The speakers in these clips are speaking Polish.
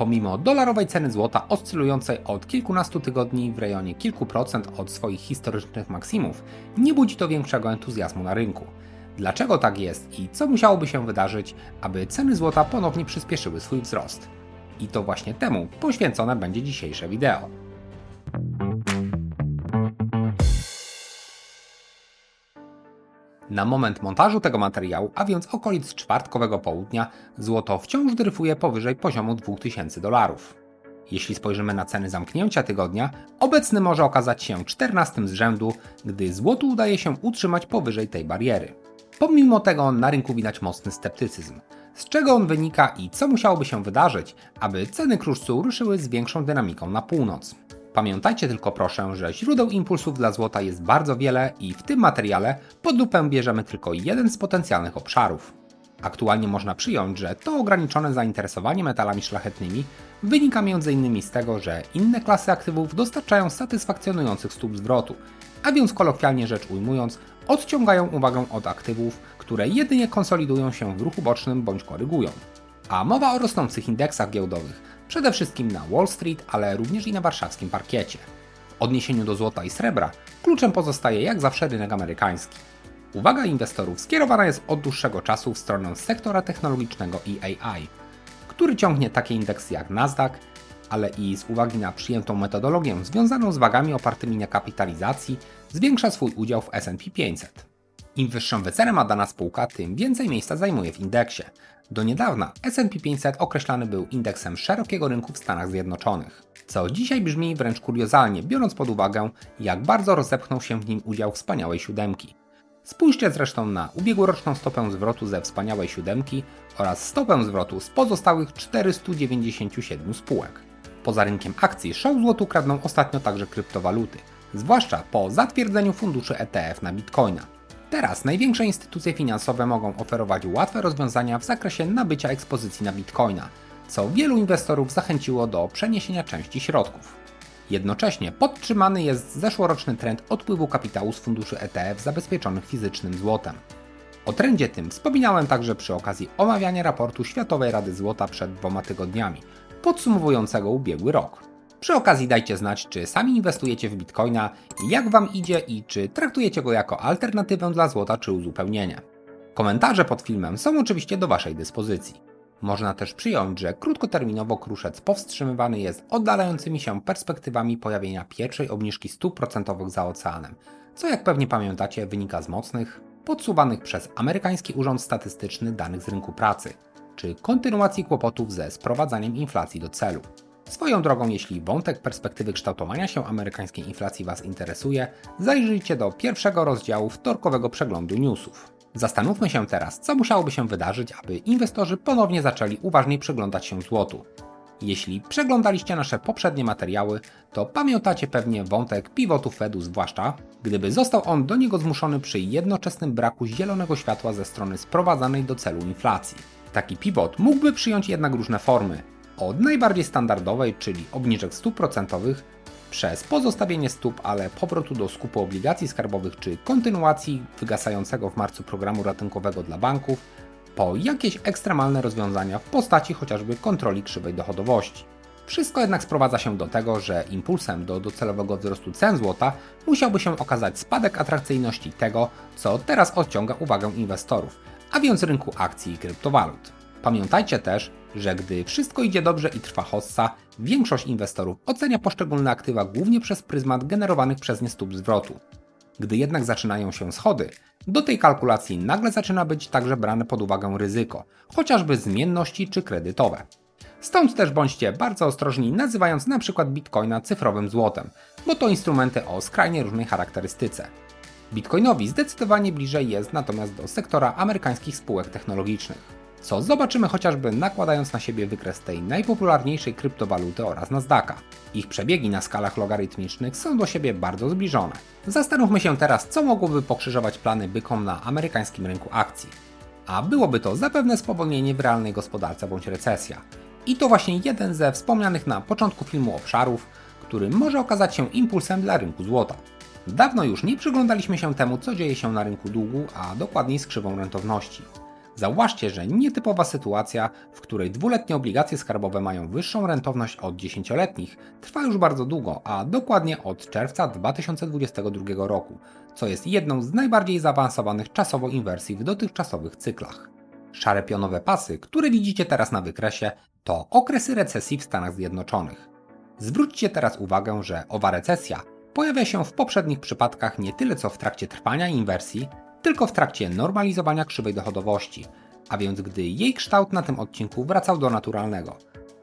Pomimo dolarowej ceny złota oscylującej od kilkunastu tygodni w rejonie kilku procent od swoich historycznych maksimów, nie budzi to większego entuzjazmu na rynku. Dlaczego tak jest i co musiałoby się wydarzyć, aby ceny złota ponownie przyspieszyły swój wzrost? I to właśnie temu poświęcone będzie dzisiejsze wideo. Na moment montażu tego materiału, a więc okolic czwartkowego południa, złoto wciąż dryfuje powyżej poziomu 2000 dolarów. Jeśli spojrzymy na ceny zamknięcia tygodnia, obecny może okazać się 14 z rzędu, gdy złotu udaje się utrzymać powyżej tej bariery. Pomimo tego na rynku widać mocny sceptycyzm. Z czego on wynika i co musiałoby się wydarzyć, aby ceny kruszcu ruszyły z większą dynamiką na północ? Pamiętajcie tylko proszę, że źródeł impulsów dla złota jest bardzo wiele i w tym materiale pod lupę bierzemy tylko jeden z potencjalnych obszarów. Aktualnie można przyjąć, że to ograniczone zainteresowanie metalami szlachetnymi wynika m.in. z tego, że inne klasy aktywów dostarczają satysfakcjonujących stóp zwrotu, a więc kolokwialnie rzecz ujmując, odciągają uwagę od aktywów, które jedynie konsolidują się w ruchu bocznym bądź korygują. A mowa o rosnących indeksach giełdowych, przede wszystkim na Wall Street, ale również i na warszawskim parkiecie. W odniesieniu do złota i srebra, kluczem pozostaje jak zawsze rynek amerykański. Uwaga inwestorów skierowana jest od dłuższego czasu w stronę sektora technologicznego i AI, który ciągnie takie indeksy jak Nasdaq, ale i z uwagi na przyjętą metodologię związaną z wagami opartymi na kapitalizacji, zwiększa swój udział w S&P 500. Im wyższą wycenę ma dana spółka, tym więcej miejsca zajmuje w indeksie. Do niedawna S&P 500 określany był indeksem szerokiego rynku w Stanach Zjednoczonych, co dzisiaj brzmi wręcz kuriozalnie, biorąc pod uwagę, jak bardzo rozepchnął się w nim udział wspaniałej siódemki. Spójrzcie zresztą na ubiegłoroczną stopę zwrotu ze wspaniałej siódemki oraz stopę zwrotu z pozostałych 497 spółek. Poza rynkiem akcji show złotu kradną ostatnio także kryptowaluty, zwłaszcza po zatwierdzeniu funduszy ETF na Bitcoina. Teraz największe instytucje finansowe mogą oferować łatwe rozwiązania w zakresie nabycia ekspozycji na Bitcoina, co wielu inwestorów zachęciło do przeniesienia części środków. Jednocześnie podtrzymany jest zeszłoroczny trend odpływu kapitału z funduszy ETF zabezpieczonych fizycznym złotem. O trendzie tym wspominałem także przy okazji omawiania raportu Światowej Rady Złota przed dwoma tygodniami, podsumowującego ubiegły rok. Przy okazji dajcie znać, czy sami inwestujecie w bitcoina, jak wam idzie i czy traktujecie go jako alternatywę dla złota czy uzupełnienie. Komentarze pod filmem są oczywiście do waszej dyspozycji. Można też przyjąć, że krótkoterminowo kruszec powstrzymywany jest oddalającymi się perspektywami pojawienia pierwszej obniżki stóp procentowych za oceanem, co jak pewnie pamiętacie wynika z mocnych, podsuwanych przez amerykański urząd statystyczny danych z rynku pracy, czy kontynuacji kłopotów ze sprowadzaniem inflacji do celu. Swoją drogą, jeśli wątek perspektywy kształtowania się amerykańskiej inflacji Was interesuje, zajrzyjcie do pierwszego rozdziału wtorkowego przeglądu newsów. Zastanówmy się teraz, co musiałoby się wydarzyć, aby inwestorzy ponownie zaczęli uważniej przyglądać się złotu. Jeśli przeglądaliście nasze poprzednie materiały, to pamiętacie pewnie wątek pivotu Fedu, zwłaszcza gdyby został on do niego zmuszony przy jednoczesnym braku zielonego światła ze strony sprowadzanej do celu inflacji. Taki pivot mógłby przyjąć jednak różne formy, od najbardziej standardowej, czyli obniżek stóp procentowych, przez pozostawienie stóp, ale powrotu do skupu obligacji skarbowych czy kontynuacji wygasającego w marcu programu ratunkowego dla banków, po jakieś ekstremalne rozwiązania w postaci chociażby kontroli krzywej dochodowości. Wszystko jednak sprowadza się do tego, że impulsem do docelowego wzrostu cen złota musiałby się okazać spadek atrakcyjności tego, co teraz odciąga uwagę inwestorów, a więc rynku akcji i kryptowalut. Pamiętajcie też, że gdy wszystko idzie dobrze i trwa hossa, większość inwestorów ocenia poszczególne aktywa głównie przez pryzmat generowanych przez nie stóp zwrotu. Gdy jednak zaczynają się schody, do tej kalkulacji nagle zaczyna być także brane pod uwagę ryzyko, chociażby zmienności czy kredytowe. Stąd też bądźcie bardzo ostrożni nazywając np. bitcoina cyfrowym złotem, bo to instrumenty o skrajnie różnej charakterystyce. Bitcoinowi zdecydowanie bliżej jest natomiast do sektora amerykańskich spółek technologicznych co zobaczymy chociażby nakładając na siebie wykres tej najpopularniejszej kryptowaluty oraz Nasdaqa. Ich przebiegi na skalach logarytmicznych są do siebie bardzo zbliżone. Zastanówmy się teraz, co mogłoby pokrzyżować plany bykom na amerykańskim rynku akcji. A byłoby to zapewne spowolnienie w realnej gospodarce bądź recesja. I to właśnie jeden ze wspomnianych na początku filmu obszarów, który może okazać się impulsem dla rynku złota. Dawno już nie przyglądaliśmy się temu, co dzieje się na rynku długu, a dokładniej z krzywą rentowności. Zauważcie, że nietypowa sytuacja, w której dwuletnie obligacje skarbowe mają wyższą rentowność od dziesięcioletnich, trwa już bardzo długo, a dokładnie od czerwca 2022 roku, co jest jedną z najbardziej zaawansowanych czasowo inwersji w dotychczasowych cyklach. Szare pionowe pasy, które widzicie teraz na wykresie, to okresy recesji w Stanach Zjednoczonych. Zwróćcie teraz uwagę, że owa recesja pojawia się w poprzednich przypadkach nie tyle co w trakcie trwania inwersji, tylko w trakcie normalizowania krzywej dochodowości, a więc gdy jej kształt na tym odcinku wracał do naturalnego,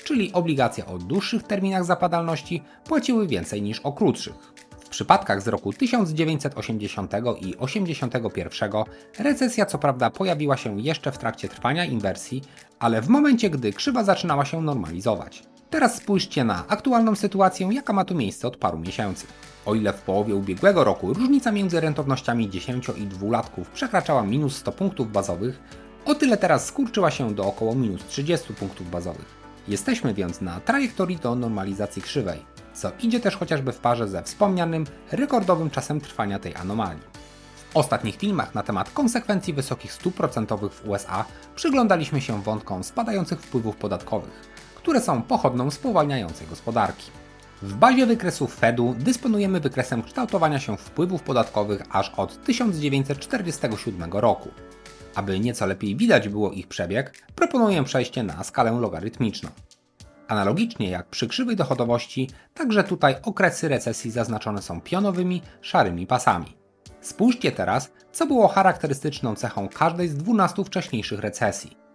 czyli obligacje o dłuższych terminach zapadalności płaciły więcej niż o krótszych. W przypadkach z roku 1980 i 81 recesja co prawda pojawiła się jeszcze w trakcie trwania inwersji, ale w momencie gdy krzywa zaczynała się normalizować. Teraz spójrzcie na aktualną sytuację, jaka ma tu miejsce od paru miesięcy. O ile w połowie ubiegłego roku różnica między rentownościami 10 i 2-latków przekraczała minus 100 punktów bazowych, o tyle teraz skurczyła się do około minus 30 punktów bazowych. Jesteśmy więc na trajektorii do normalizacji krzywej, co idzie też chociażby w parze ze wspomnianym rekordowym czasem trwania tej anomalii. W ostatnich filmach na temat konsekwencji wysokich stóp procentowych w USA przyglądaliśmy się wątkom spadających wpływów podatkowych, które są pochodną spowalniającej gospodarki. W bazie wykresów Fedu dysponujemy wykresem kształtowania się wpływów podatkowych aż od 1947 roku. Aby nieco lepiej widać było ich przebieg, proponuję przejście na skalę logarytmiczną. Analogicznie jak przy krzywej dochodowości, także tutaj okresy recesji zaznaczone są pionowymi, szarymi pasami. Spójrzcie teraz, co było charakterystyczną cechą każdej z 12 wcześniejszych recesji.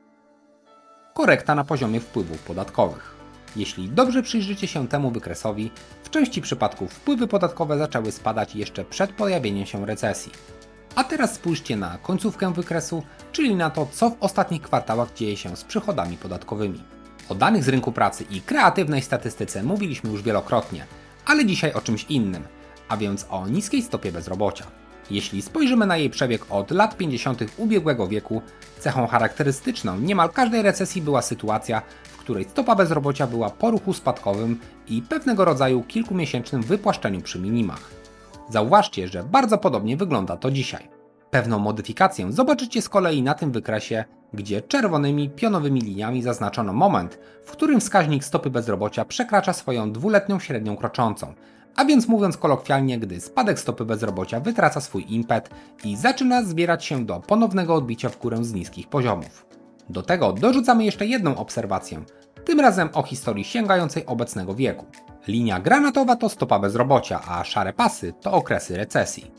Korekta na poziomie wpływów podatkowych. Jeśli dobrze przyjrzycie się temu wykresowi, w części przypadków wpływy podatkowe zaczęły spadać jeszcze przed pojawieniem się recesji. A teraz spójrzcie na końcówkę wykresu, czyli na to, co w ostatnich kwartałach dzieje się z przychodami podatkowymi. O danych z rynku pracy i kreatywnej statystyce mówiliśmy już wielokrotnie, ale dzisiaj o czymś innym, a więc o niskiej stopie bezrobocia. Jeśli spojrzymy na jej przebieg od lat 50. ubiegłego wieku, cechą charakterystyczną niemal każdej recesji była sytuacja, w której stopa bezrobocia była po ruchu spadkowym i pewnego rodzaju kilkumiesięcznym wypłaszczeniu przy minimach. Zauważcie, że bardzo podobnie wygląda to dzisiaj. Pewną modyfikację zobaczycie z kolei na tym wykresie, gdzie czerwonymi pionowymi liniami zaznaczono moment, w którym wskaźnik stopy bezrobocia przekracza swoją dwuletnią średnią kroczącą, a więc mówiąc kolokwialnie, gdy spadek stopy bezrobocia wytraca swój impet i zaczyna zbierać się do ponownego odbicia w górę z niskich poziomów. Do tego dorzucamy jeszcze jedną obserwację, tym razem o historii sięgającej obecnego wieku. Linia granatowa to stopa bezrobocia, a szare pasy to okresy recesji.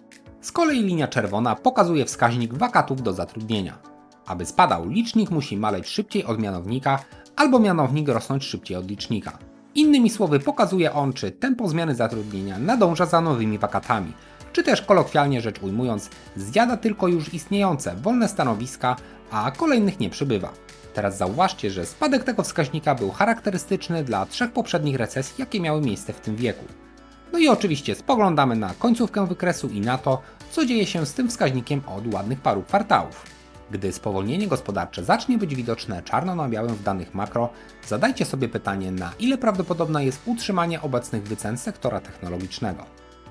Z kolei linia czerwona pokazuje wskaźnik wakatów do zatrudnienia. Aby spadał, licznik musi maleć szybciej od mianownika, albo mianownik rosnąć szybciej od licznika. Innymi słowy, pokazuje on, czy tempo zmiany zatrudnienia nadąża za nowymi wakatami, czy też kolokwialnie rzecz ujmując, zjada tylko już istniejące wolne stanowiska, a kolejnych nie przybywa. Teraz zauważcie, że spadek tego wskaźnika był charakterystyczny dla trzech poprzednich recesji, jakie miały miejsce w tym wieku. No i oczywiście spoglądamy na końcówkę wykresu i na to, co dzieje się z tym wskaźnikiem od ładnych paru kwartałów. Gdy spowolnienie gospodarcze zacznie być widoczne czarno na białym w danych makro, zadajcie sobie pytanie, na ile prawdopodobne jest utrzymanie obecnych wycen sektora technologicznego.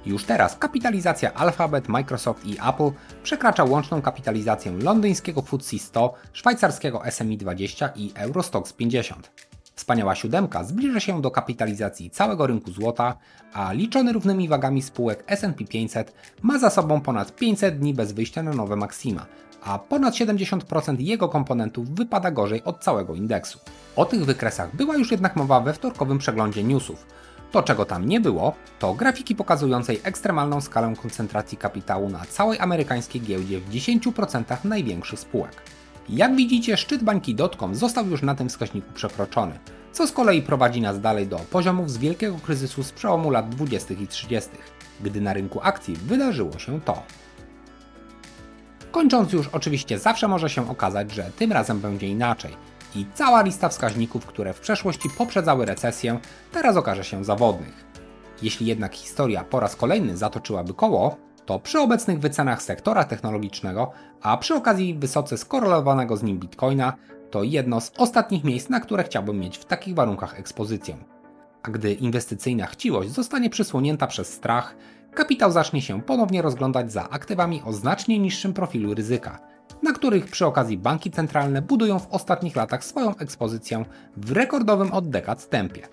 Już teraz kapitalizacja Alphabet, Microsoft i Apple przekracza łączną kapitalizację londyńskiego FTSE 100, szwajcarskiego SMI 20 i Eurostoxx 50. Wspaniała siódemka zbliża się do kapitalizacji całego rynku złota, a liczony równymi wagami spółek S&P 500 ma za sobą ponad 500 dni bez wyjścia na nowe maksima, a ponad 70% jego komponentów wypada gorzej od całego indeksu. O tych wykresach była już jednak mowa we wtorkowym przeglądzie newsów. To, czego tam nie było, to grafiki pokazującej ekstremalną skalę koncentracji kapitału na całej amerykańskiej giełdzie w 10% największych spółek. Jak widzicie, szczyt bańki dotcom został już na tym wskaźniku przekroczony, co z kolei prowadzi nas dalej do poziomów z wielkiego kryzysu z przełomu lat 20. i 30., gdy na rynku akcji wydarzyło się to. Kończąc już, oczywiście zawsze może się okazać, że tym razem będzie inaczej i cała lista wskaźników, które w przeszłości poprzedzały recesję, teraz okaże się zawodnych. Jeśli jednak historia po raz kolejny zatoczyłaby koło, to przy obecnych wycenach sektora technologicznego, a przy okazji wysoce skorelowanego z nim bitcoina, to jedno z ostatnich miejsc, na które chciałbym mieć w takich warunkach ekspozycję. A gdy inwestycyjna chciwość zostanie przysłonięta przez strach, kapitał zacznie się ponownie rozglądać za aktywami o znacznie niższym profilu ryzyka. na których przy okazji banki centralne budują w ostatnich latach swoją ekspozycję w rekordowym od dekad tempie.